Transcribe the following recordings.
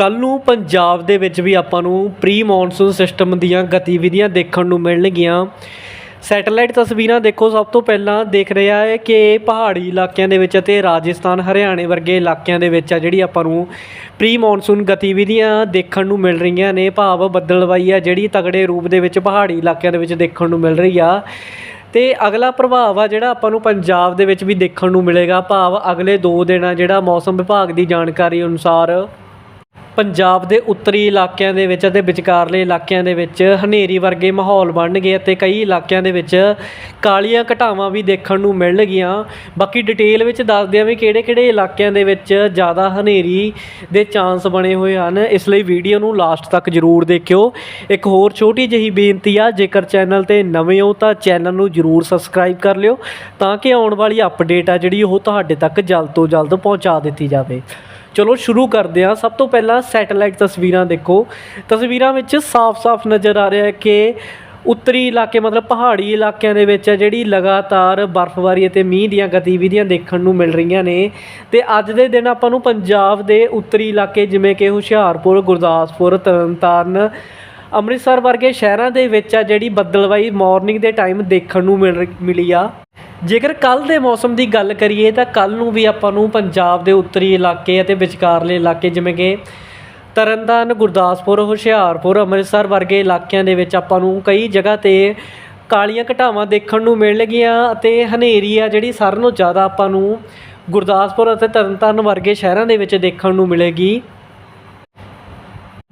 ਕੱਲ ਨੂੰ ਪੰਜਾਬ ਦੇ ਵਿੱਚ ਵੀ ਆਪਾਂ ਨੂੰ ਪ੍ਰੀ ਮੌਨਸੂਨ ਸਿਸਟਮ ਦੀਆਂ ਗਤੀਵਿਧੀਆਂ ਦੇਖਣ ਨੂੰ ਮਿਲਣਗੀਆਂ। ਸੈਟੇਲਾਈਟ ਤਸਵੀਰਾਂ ਦੇਖੋ, ਸਭ ਤੋਂ ਪਹਿਲਾਂ ਦੇਖ ਰਿਹਾ ਹੈ ਕਿ ਪਹਾੜੀ ਇਲਾਕਿਆਂ ਦੇ ਵਿੱਚ ਅਤੇ ਰਾਜਸਥਾਨ, ਹਰਿਆਣੇ ਵਰਗੇ ਇਲਾਕਿਆਂ ਦੇ ਵਿੱਚ ਆ ਜਿਹੜੀ ਆਪਾਂ ਨੂੰ ਪ੍ਰੀ ਮੌਨਸੂਨ ਗਤੀਵਿਧੀਆਂ ਦੇਖਣ ਨੂੰ ਮਿਲ ਰਹੀਆਂ ਨੇ। ਭਾਵ ਬੱਦਲਵਾਈ ਆ ਜਿਹੜੀ ਤਗੜੇ ਰੂਪ ਦੇ ਵਿੱਚ ਪਹਾੜੀ ਇਲਾਕਿਆਂ ਦੇ ਵਿੱਚ ਦੇਖਣ ਨੂੰ ਮਿਲ ਰਹੀ ਆ। ਤੇ ਅਗਲਾ ਪ੍ਰਭਾਵ ਆ ਜਿਹੜਾ ਆਪਾਂ ਨੂੰ ਪੰਜਾਬ ਦੇ ਵਿੱਚ ਵੀ ਦੇਖਣ ਨੂੰ ਮਿਲੇਗਾ। ਭਾਵ ਅਗਲੇ 2 ਦਿਨ ਆ ਜਿਹੜਾ ਮੌਸਮ ਵਿਭਾਗ ਦੀ ਜਾਣਕਾਰੀ ਅਨੁਸਾਰ ਪੰਜਾਬ ਦੇ ਉੱਤਰੀ ਇਲਾਕਿਆਂ ਦੇ ਵਿੱਚ ਅਤੇ ਵਿਚਕਾਰਲੇ ਇਲਾਕਿਆਂ ਦੇ ਵਿੱਚ ਹਨੇਰੀ ਵਰਗੇ ਮਾਹੌਲ ਬਣਨਗੇ ਅਤੇ ਕਈ ਇਲਾਕਿਆਂ ਦੇ ਵਿੱਚ ਕਾਲੀਆਂ ਘਟਾਵਾਂ ਵੀ ਦੇਖਣ ਨੂੰ ਮਿਲਣਗੀਆਂ ਬਾਕੀ ਡਿਟੇਲ ਵਿੱਚ ਦੱਸਦੇ ਆ ਵੀ ਕਿਹੜੇ-ਕਿਹੜੇ ਇਲਾਕਿਆਂ ਦੇ ਵਿੱਚ ਜ਼ਿਆਦਾ ਹਨੇਰੀ ਦੇ ਚਾਂਸ ਬਣੇ ਹੋਏ ਹਨ, ਇਸ ਲਈ ਵੀਡੀਓ ਨੂੰ ਲਾਸਟ ਤੱਕ ਜ਼ਰੂਰ ਦੇਖਿਓ। ਇੱਕ ਹੋਰ ਛੋਟੀ ਜਿਹੀ ਬੇਨਤੀ ਆ, ਜੇਕਰ ਚੈਨਲ ਤੇ ਨਵੇਂ ਹੋ ਤਾਂ ਚੈਨਲ ਨੂੰ ਜ਼ਰੂਰ ਸਬਸਕ੍ਰਾਈਬ ਕਰ ਲਿਓ ਤਾਂ ਕਿ ਆਉਣ ਵਾਲੀ ਅਪਡੇਟ ਆ ਜਿਹੜੀ ਉਹ ਤੁਹਾਡੇ ਤੱਕ ਜਲਦ ਤੋਂ ਜਲਦ ਪਹੁੰਚਾ ਦਿੱਤੀ ਜਾਵੇ। ਚਲੋ ਸ਼ੁਰੂ ਕਰਦੇ ਹਾਂ। ਸਭ ਤੋਂ ਪਹਿਲਾਂ ਸੈਟੇਲਾਈਟ ਤਸਵੀਰਾਂ ਦੇਖੋ। ਤਸਵੀਰਾਂ ਵਿੱਚ ਸਾਫ਼-ਸਾਫ਼ ਨਜ਼ਰ ਆ ਰਿਹਾ ਹੈ ਕਿ ਉੱਤਰੀ ਇਲਾਕੇ, ਮਤਲਬ ਪਹਾੜੀ ਇਲਾਕਿਆਂ ਦੇ ਵਿੱਚ ਹੈ, ਜਿਹੜੀ ਲਗਾਤਾਰ ਬਰਫ਼ਬਾਰੀ ਅਤੇ ਮੀਂਹ ਦੀਆਂ ਗਤੀਵਿਧੀਆਂ ਦੇਖਣ ਨੂੰ ਮਿਲ ਰਹੀਆਂ ਨੇ। ਤੇ ਅੱਜ ਦੇ ਦਿਨ ਆਪਾਂ ਨੂੰ ਪੰਜਾਬ ਦੇ ਉੱਤਰੀ ਇਲਾਕੇ ਜਿਵੇਂ ਕਿ ਹੁਸ਼ਿਆਰਪੁਰ, ਗੁਰਦਾਸਪੁਰ, ਤਰਨਤਾਰਨ ਅੰਮ੍ਰਿਤਸਰ ਵਰਗੇ ਸ਼ਹਿਰਾਂ ਦੇ ਵਿੱਚ ਆ ਜਿਹੜੀ ਬੱਦਲਵਾਈ ਮਾਰਨਿੰਗ ਦੇ ਟਾਈਮ ਦੇਖਣ ਨੂੰ ਮਿਲ ਮਿਲੀ ਆ। ਜੇਕਰ ਕੱਲ ਦੇ ਮੌਸਮ ਦੀ ਗੱਲ ਕਰੀਏ ਤਾਂ ਕੱਲ ਨੂੰ ਵੀ ਆਪਾਂ ਨੂੰ ਪੰਜਾਬ ਦੇ ਉੱਤਰੀ ਇਲਾਕੇ ਅਤੇ ਵਿਚਕਾਰਲੇ ਇਲਾਕੇ ਜਿਵੇਂ ਕਿ ਤਰਨਤਾਰਨ, ਗੁਰਦਾਸਪੁਰ, ਹੁਸ਼ਿਆਰਪੁਰ, ਅੰਮ੍ਰਿਤਸਰ ਵਰਗੇ ਇਲਾਕਿਆਂ ਦੇ ਵਿੱਚ ਆਪਾਂ ਨੂੰ ਕਈ ਜਗ੍ਹਾ ਤੇ ਕਾਲੀਆਂ ਘਟਾਵਾਂ ਦੇਖਣ ਨੂੰ ਮਿਲਣਗੀਆਂ ਅਤੇ ਹਨੇਰੀ ਆ ਜਿਹੜੀ ਸਾਰਿਆਂ ਨਾਲੋਂ ਜ਼ਿਆਦਾ ਆਪਾਂ ਨੂੰ ਗੁਰਦਾਸਪੁਰ ਅਤੇ ਤਰਨਤਾਰਨ ਵਰਗੇ ਸ਼ਹਿਰਾਂ ਦੇ ਵਿੱਚ ਦੇਖਣ ਨੂੰ ਮਿਲੇਗੀ।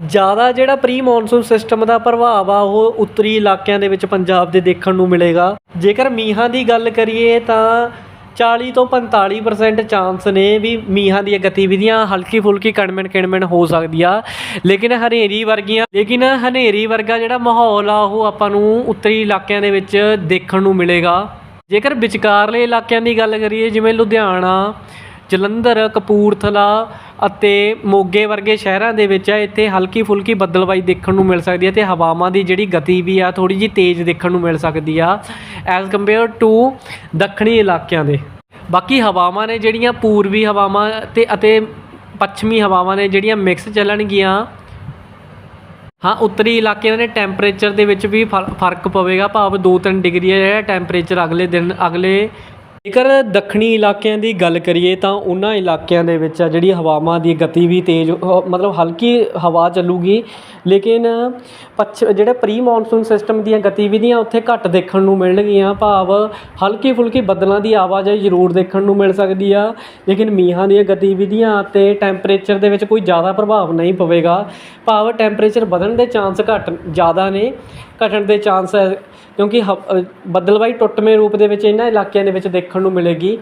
ਜ਼ਿਆਦਾ ਜਿਹੜਾ ਪ੍ਰੀ ਮੌਨਸੂਨ ਸਿਸਟਮ ਦਾ ਪ੍ਰਭਾਵ ਆ, ਉਹ ਉੱਤਰੀ ਇਲਾਕਿਆਂ ਦੇ ਵਿੱਚ ਪੰਜਾਬ ਦੇ ਦੇਖਣ ਨੂੰ ਮਿਲੇਗਾ। ਜੇਕਰ ਮੀਂਹਾਂ ਦੀ ਗੱਲ ਕਰੀਏ ਤਾਂ 40 ਤੋਂ 45% ਚਾਂਸ ਨੇ ਵੀ ਮੀਂਹਾਂ ਦੀਆਂ ਗਤੀਵਿਧੀਆਂ ਹਲਕੀ ਫੁਲਕੀ ਕਣਮਣ ਕਿਣਮਣ ਹੋ ਸਕਦੀ ਆ ਲੇਕਿਨ ਹਨੇਰੀ ਵਰਗੀਆਂ, ਲੇਕਿਨ ਹਨੇਰੀ ਵਰਗਾ ਜਿਹੜਾ ਮਾਹੌਲ ਆ, ਉਹ ਆਪਾਂ ਨੂੰ ਉੱਤਰੀ ਇਲਾਕਿਆਂ ਦੇ ਵਿੱਚ ਦੇਖਣ ਨੂੰ ਮਿਲੇਗਾ। ਜੇਕਰ ਵਿਚਕਾਰਲੇ ਇਲਾਕਿਆਂ ਦੀ ਗੱਲ ਕਰੀਏ, ਜਿਵੇਂ ਲੁਧਿਆਣਾ ਜਲੰਧਰ, ਕਪੂਰਥਲਾ ਅਤੇ ਮੋਗੇ ਵਰਗੇ ਸ਼ਹਿਰਾਂ ਦੇ ਵਿੱਚ ਇੱਥੇ ਹਲਕੀ ਫੁਲਕੀ ਬੱਦਲਬਾਈ ਦੇਖਣ ਨੂੰ ਮਿਲ ਸਕਦੀ ਹੈ ਤੇ ਹਵਾਵਾਂ ਦੀ ਜਿਹੜੀ ਗਤੀ ਵੀ ਆ ਥੋੜੀ ਜਿਹੀ ਤੇਜ਼ ਦੇਖਣ ਨੂੰ ਮਿਲ ਸਕਦੀ ਆ ਐਜ਼ ਕੰਪੇਅਰ ਟੂ ਦੱਖਣੀ ਇਲਾਕਿਆਂ ਦੇ। ਬਾਕੀ ਹਵਾਵਾਂ ਨੇ ਜਿਹੜੀਆਂ ਪੂਰਬੀ ਹਵਾਵਾਂ ਤੇ ਅਤੇ ਪੱਛਮੀ ਹਵਾਵਾਂ ਨੇ ਜਿਹੜੀਆਂ ਮਿਕਸ ਚੱਲਣਗੀਆਂ, ਹਾਂ, ਉੱਤਰੀ ਇਲਾਕਿਆਂ ਦੇ ਟੈਂਪਰੇਚਰ ਦੇ ਵਿੱਚ ਵੀ ਫਰ- ਫ਼ਰਕ ਪਵੇਗਾ, ਭਾਵ 2-3 ਡਿਗਰੀ ਜਿਹੜਾ ਟੈਂਪਰੇਚਰ ਅਗਲੇ ਦਿਨ, ਅਗਲੇ ਜੇਕਰ ਦੱਖਣੀ ਇਲਾਕਿਆਂ ਦੀ ਗੱਲ ਕਰੀਏ ਤਾਂ ਉਹਨਾਂ ਇਲਾਕਿਆਂ ਦੇ ਵਿੱਚ ਆ ਜਿਹੜੀ ਹਵਾਵਾਂ ਦੀ ਗਤੀ ਵੀ ਤੇਜ਼ ਮਤਲਬ ਹਲਕੀ ਹਵਾ ਚੱਲੂਗੀ। ਲੇਕਿਨ ਪੱਛ ਜਿਹੜੇ ਪ੍ਰੀ ਮੌਨਸੂਨ ਸਿਸਟਮ ਦੀਆਂ ਗਤੀਵਿਧੀਆਂ ਉੱਥੇ ਘੱਟ ਦੇਖਣ ਨੂੰ ਮਿਲਣਗੀਆਂ। ਭਾਵ ਹਲਕੀ ਫੁਲਕੀ ਬੱਦਲਾਂ ਦੀ ਆਵਾਜਾਈ ਜ਼ਰੂਰ ਦੇਖਣ ਨੂੰ ਮਿਲ ਸਕਦੀ ਆ। ਲੇਕਿਨ ਮੀਂਹਾਂ ਦੀਆਂ ਗਤੀਵਿਧੀਆਂ ਅਤੇ ਟੈਂਪਰੇਚਰ ਦੇ ਵਿੱਚ ਕੋਈ ਜ਼ਿਆਦਾ ਪ੍ਰਭਾਵ ਨਹੀਂ ਪਵੇਗਾ। ਭਾਵ ਟੈਂਪਰੇਚਰ ਵਧਣ ਦੇ ਚਾਂਸ ਘੱਟ ਜ਼ਿਆਦਾ ਨੇ ਘਟਣ ਦੇ ਚਾਂਸ ਕਿਉਂਕਿ ਹ- ਅ, ਬੱਦਲਬਾਈ ਟੁੱਟਵੇਂ ਰੂਪ ਦੇ ਵਿੱਚ ਇਹਨਾਂ ਇਲਾਕਿਆਂ ਦੇ ਵਿੱਚ ਦੇਖਣ ਨੂੰ ਮਿਲੇਗੀ।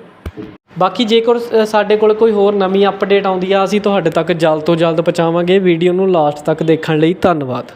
ਬਾਕੀ ਜੇਕਰ ਸਾਡੇ ਕੋਲ ਕੋਈ ਹੋਰ ਨਵੀਂ ਅਪਡੇਟ ਆਉਂਦੀ ਆ, ਅਸੀਂ ਤੁਹਾਡੇ ਤੱਕ ਜਲਦ ਤੋਂ ਜਲਦ ਪਹੁੰਚਾਵਾਂਗੇ। ਵੀਡੀਓ ਨੂੰ ਲਾਸਟ ਤੱਕ ਦੇਖਣ ਲਈ ਧੰਨਵਾਦ।